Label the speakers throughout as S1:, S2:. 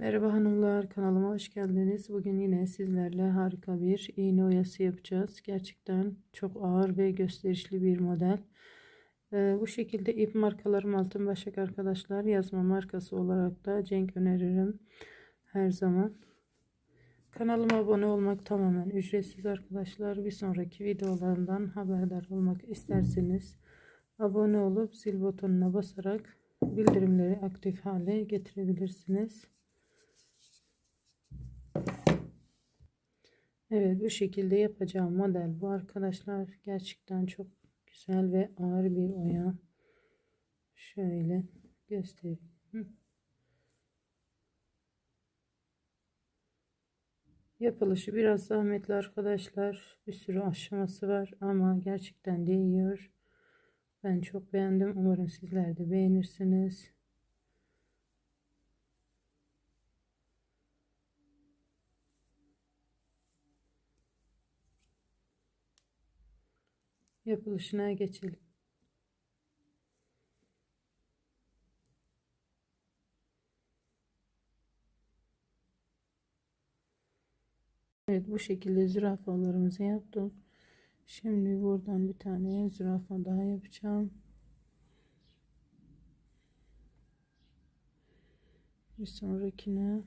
S1: Merhaba hanımlar kanalıma hoş geldiniz. Bugün yine sizlerle harika bir iğne oyası yapacağız. Gerçekten çok ağır ve gösterişli bir model. Ee, bu şekilde ip markalarım altın başak arkadaşlar. Yazma markası olarak da Cenk öneririm her zaman. Kanalıma abone olmak tamamen ücretsiz arkadaşlar. Bir sonraki videolarımdan haberdar olmak isterseniz abone olup zil butonuna basarak bildirimleri aktif hale getirebilirsiniz. Evet bu şekilde yapacağım model bu arkadaşlar. Gerçekten çok güzel ve ağır bir oya. Şöyle göstereyim. Yapılışı biraz zahmetli arkadaşlar. Bir sürü aşaması var ama gerçekten değiyor. Ben çok beğendim. Umarım sizler de beğenirsiniz. Yapılışına geçelim. Evet bu şekilde zürafalarımızı yaptım. Şimdi buradan bir tane zürafa daha yapacağım. Bir sonrakine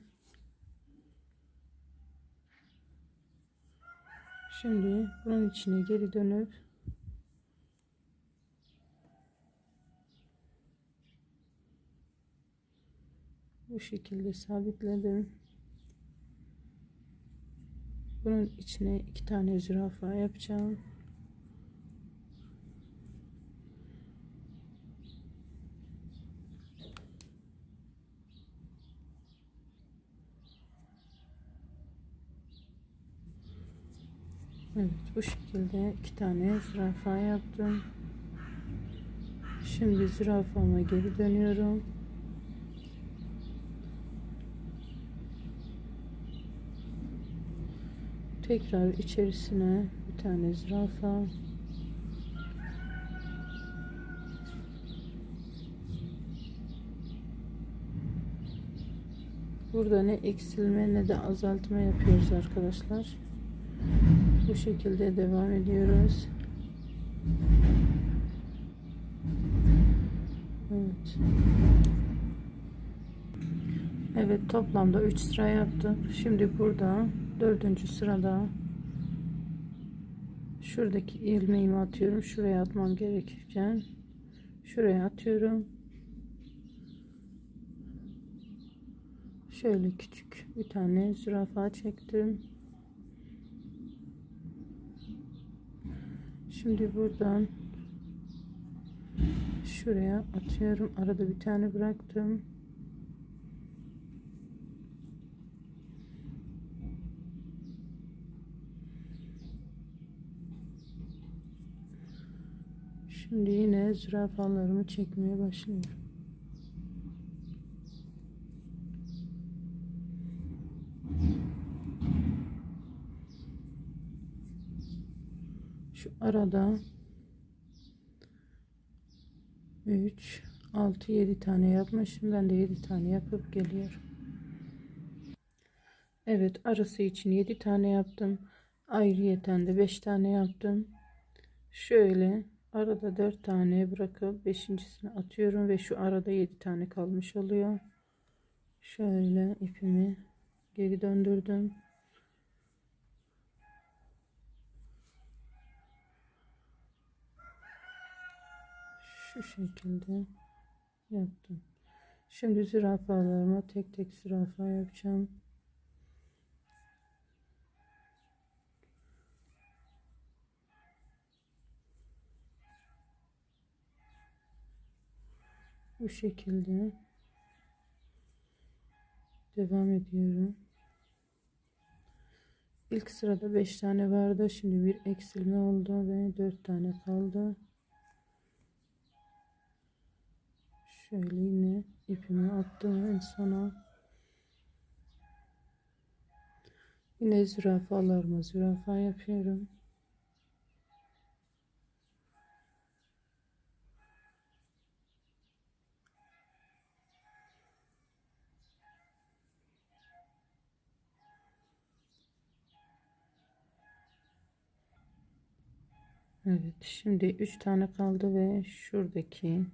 S1: Şimdi bunun içine geri dönüp bu şekilde sabitledim. Bunun içine iki tane zürafa yapacağım. Evet bu şekilde iki tane zürafa yaptım. Şimdi zürafama geri dönüyorum. Tekrar içerisine bir tane zürafa. Burada ne eksilme ne de azaltma yapıyoruz arkadaşlar. Bu şekilde devam ediyoruz. Evet. Evet toplamda 3 sıra yaptım. Şimdi burada dördüncü sırada şuradaki ilmeğimi atıyorum. Şuraya atmam gerekirken şuraya atıyorum. Şöyle küçük bir tane zürafa çektim. Şimdi buradan şuraya atıyorum. Arada bir tane bıraktım. Şimdi yine zürafalarımı çekmeye başlıyorum. Şu arada 3 6 7 tane yapmışım. Ben de 7 tane yapıp geliyorum. Evet arası için 7 tane yaptım. Ayrıyeten de 5 tane yaptım. Şöyle arada 4 tane bırakıp 5.sini atıyorum ve şu arada 7 tane kalmış oluyor. Şöyle ipimi geri döndürdüm. şu şekilde yaptım. Şimdi zürafalarıma tek tek zürafa yapacağım. Bu şekilde devam ediyorum. İlk sırada 5 tane vardı. Şimdi bir eksilme oldu ve 4 tane kaldı. Şöyle yine ipimi attım en sona. Yine zürafalarıma zürafa yapıyorum. Evet şimdi 3 tane kaldı ve şuradaki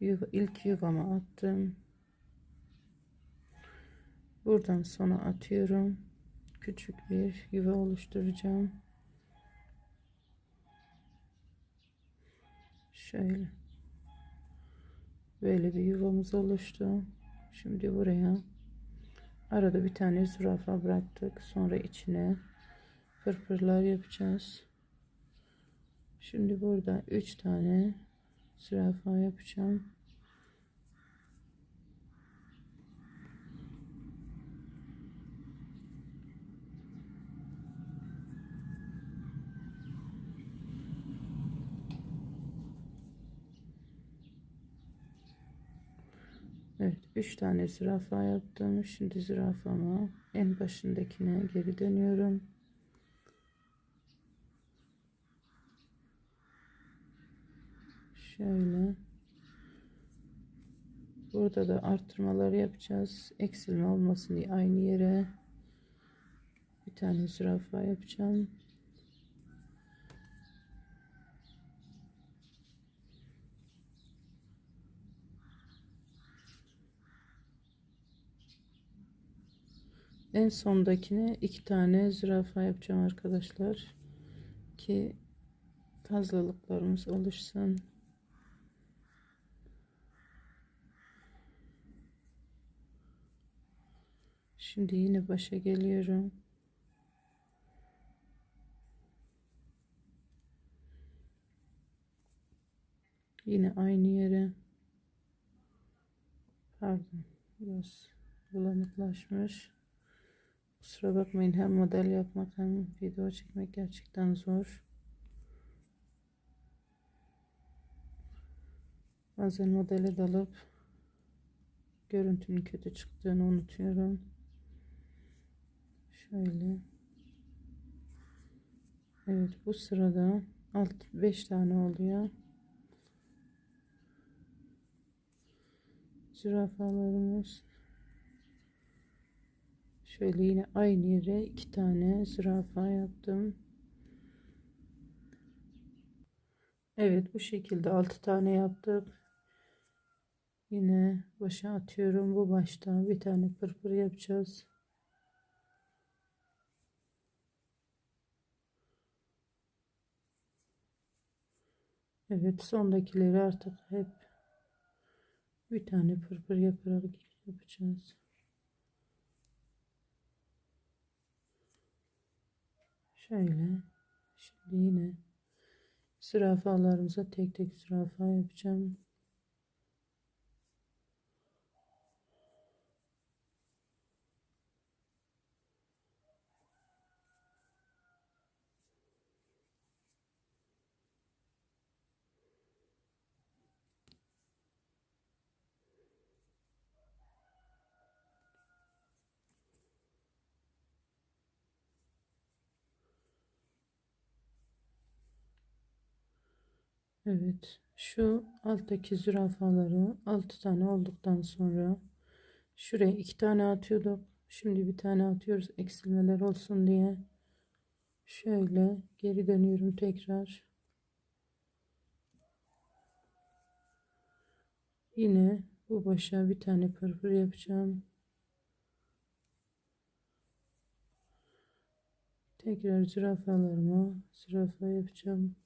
S1: yuva, ilk yuvama attım. Buradan sona atıyorum. Küçük bir yuva oluşturacağım. Şöyle. Böyle bir yuvamız oluştu. Şimdi buraya arada bir tane zürafa bıraktık. Sonra içine pırpırlar yapacağız. Şimdi burada 3 tane zürafa yapacağım. Evet 3 tane zürafa yaptım. Şimdi zürafama en başındakine geri dönüyorum. Şöyle. Burada da arttırmalar yapacağız. Eksilme olmasın diye aynı yere bir tane zürafa yapacağım. En sondakine iki tane zürafa yapacağım arkadaşlar. Ki fazlalıklarımız oluşsun. Şimdi yine başa geliyorum. Yine aynı yere. Pardon. Biraz bulanıklaşmış. Kusura bakmayın hem model yapmak hem video çekmek gerçekten zor. Bazen modele dalıp görüntünün kötü çıktığını unutuyorum. Şöyle. Evet bu sırada 5 tane oluyor. Zürafalarımız Şöyle yine aynı yere iki tane zürafa yaptım. Evet bu şekilde altı tane yaptık. Yine başa atıyorum. Bu başta bir tane pırpır yapacağız. Evet sondakileri artık hep bir tane pırpır yaparak yapacağız. Şöyle. Şimdi yine zürafalarımıza tek tek zürafa yapacağım. Evet. Şu alttaki zürafaları 6 tane olduktan sonra şuraya 2 tane atıyorduk. Şimdi bir tane atıyoruz eksilmeler olsun diye. Şöyle geri dönüyorum tekrar. Yine bu başa bir tane pırpır yapacağım. Tekrar zürafalarıma zürafa yapacağım.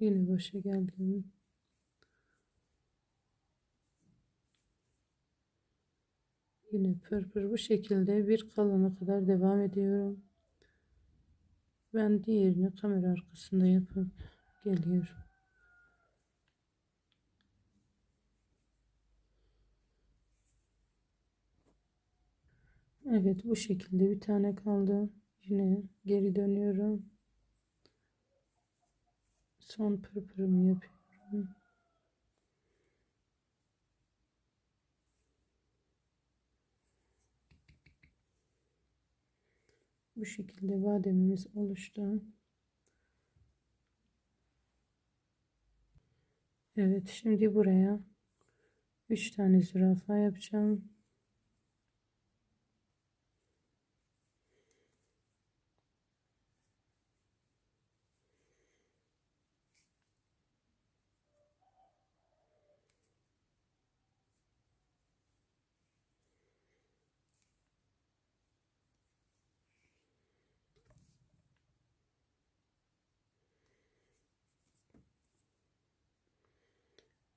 S1: Yine başa geldim. Yine pırpır bu şekilde bir kalana kadar devam ediyorum. Ben diğerini kamera arkasında yapıp geliyorum. Evet bu şekilde bir tane kaldı. Yine geri dönüyorum Son pırpırımı yapıyorum. Bu şekilde bademimiz oluştu. Evet şimdi buraya 3 tane zürafa yapacağım.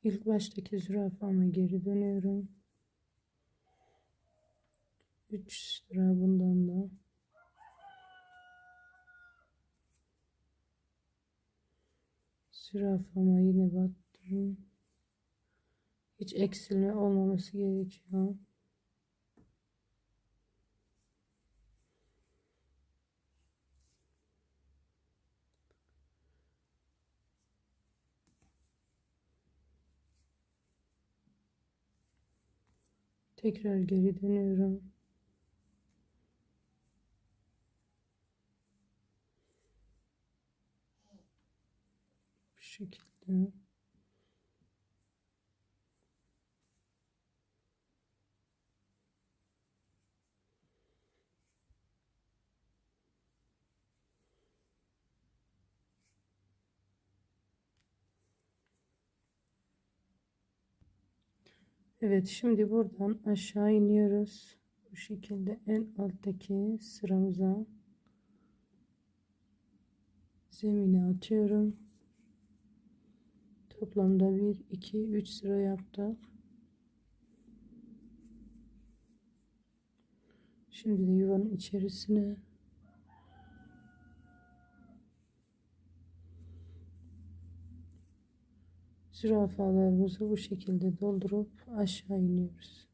S1: İlk baştaki zürafama geri dönüyorum. 3 sıra bundan da. Zürafama yine battım. Hiç eksilme olmaması gerekiyor. Tekrar geri dönüyorum. Bu şekilde. Evet şimdi buradan aşağı iniyoruz. Bu şekilde en alttaki sıramıza zemine atıyorum. Toplamda 1, 2, 3 sıra yaptık. Şimdi de yuvanın içerisine zürafalarımızı bu şekilde doldurup aşağı iniyoruz.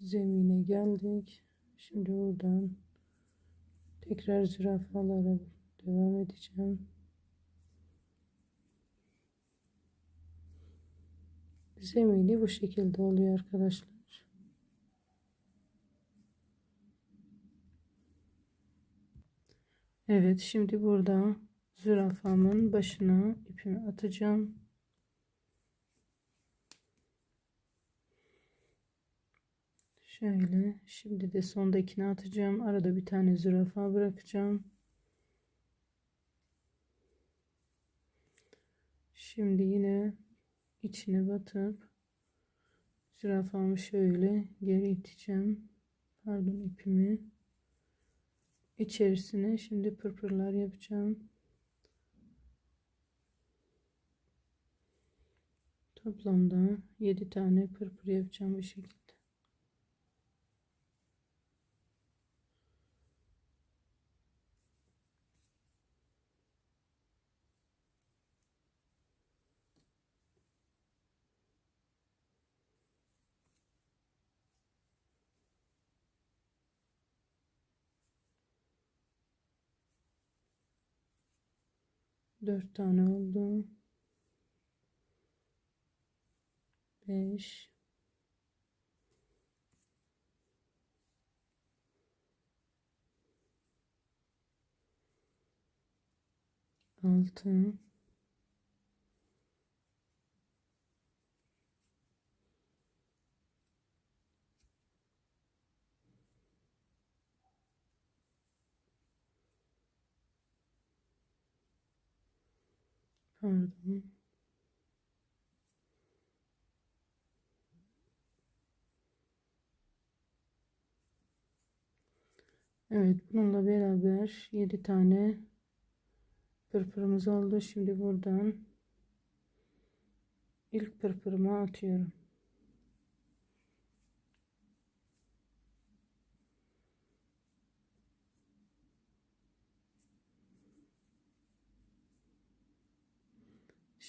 S1: Zemine geldik. Şimdi buradan tekrar zürafalara devam edeceğim. Zemini bu şekilde oluyor arkadaşlar. Evet şimdi burada zürafamın başına ipimi atacağım. Şöyle şimdi de sondakini atacağım. Arada bir tane zürafa bırakacağım. Şimdi yine içine batıp zürafamı şöyle geri iteceğim. Pardon ipimi içerisine şimdi pırpırlar yapacağım. Toplamda 7 tane pırpır yapacağım bu şekilde. Dört tane oldu. Beş. Altı. Pardon. Evet bununla beraber 7 tane pırpırımız oldu. Şimdi buradan ilk pırpırımı atıyorum.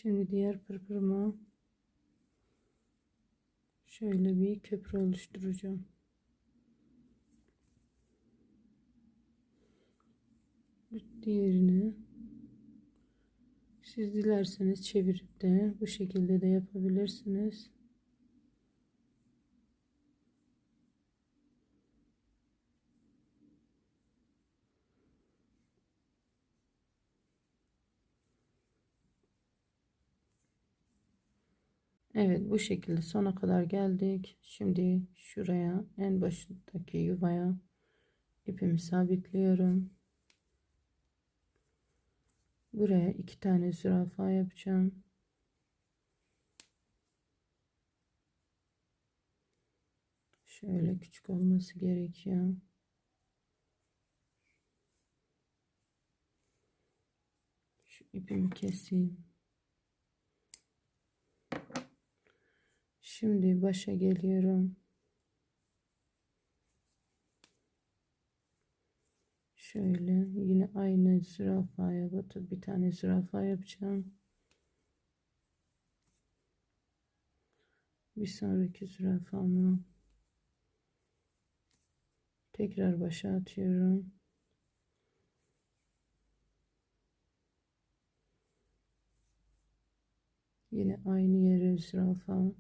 S1: Şimdi diğer pırpırıma şöyle bir köprü oluşturacağım. Diğerini Siz dilerseniz çevirip de bu şekilde de yapabilirsiniz. Evet bu şekilde sona kadar geldik. Şimdi şuraya en başındaki yuvaya ipimi sabitliyorum. Buraya iki tane zürafa yapacağım. Şöyle küçük olması gerekiyor. Şu ipimi keseyim. Şimdi başa geliyorum. Şöyle yine aynı zürafaya batıp bir tane zürafa yapacağım. Bir sonraki zürafamı tekrar başa atıyorum. Yine aynı yere zürafa.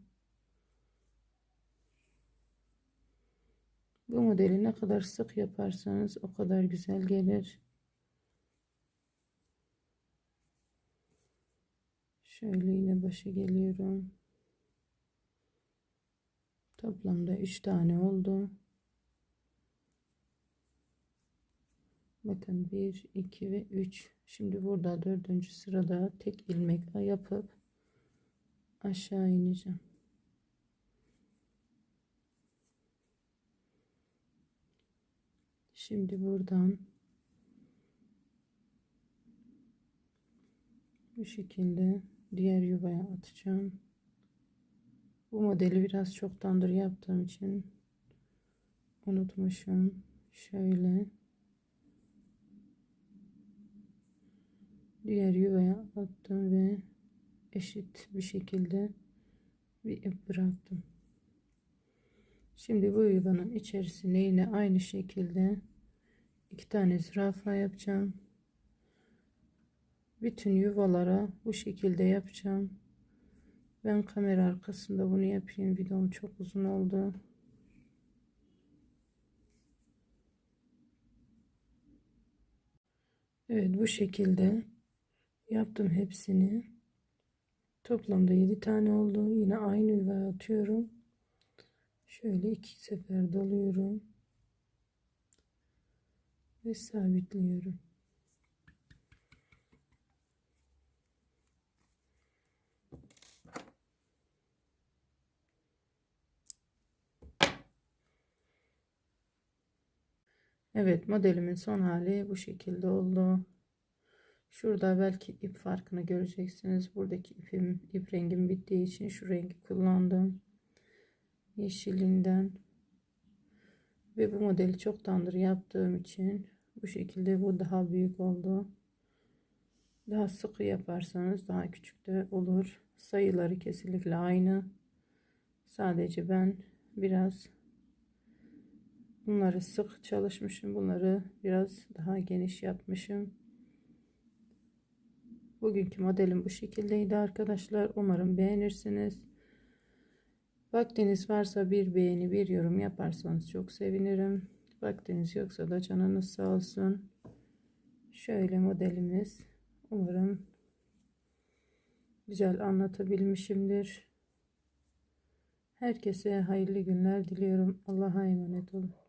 S1: Bu modeli ne kadar sık yaparsanız o kadar güzel gelir. Şöyle yine başa geliyorum. Toplamda 3 tane oldu. Bakın 1, 2 ve 3. Şimdi burada dördüncü sırada tek ilmek yapıp aşağı ineceğim. Şimdi buradan bu şekilde diğer yuvaya atacağım. Bu modeli biraz çoktandır yaptığım için unutmuşum. Şöyle diğer yuvaya attım ve eşit bir şekilde bir ip bıraktım. Şimdi bu yuvanın içerisine yine aynı şekilde iki tane zürafa yapacağım. Bütün yuvalara bu şekilde yapacağım. Ben kamera arkasında bunu yapayım. Videom çok uzun oldu. Evet bu şekilde yaptım hepsini. Toplamda 7 tane oldu. Yine aynı yuvaya atıyorum. Şöyle iki sefer doluyorum ve sabitliyorum. Evet modelimin son hali bu şekilde oldu. Şurada belki ip farkını göreceksiniz. Buradaki ipim ip rengim bittiği için şu rengi kullandım. Yeşilinden ve bu modeli çoktandır yaptığım için bu şekilde bu daha büyük oldu. Daha sıkı yaparsanız daha küçük de olur. Sayıları kesinlikle aynı. Sadece ben biraz bunları sık çalışmışım. Bunları biraz daha geniş yapmışım. Bugünkü modelim bu şekildeydi arkadaşlar. Umarım beğenirsiniz. Vaktiniz varsa bir beğeni bir yorum yaparsanız çok sevinirim. Vaktiniz yoksa da canınız sağ olsun. Şöyle modelimiz. Umarım güzel anlatabilmişimdir. Herkese hayırlı günler diliyorum. Allah'a emanet olun.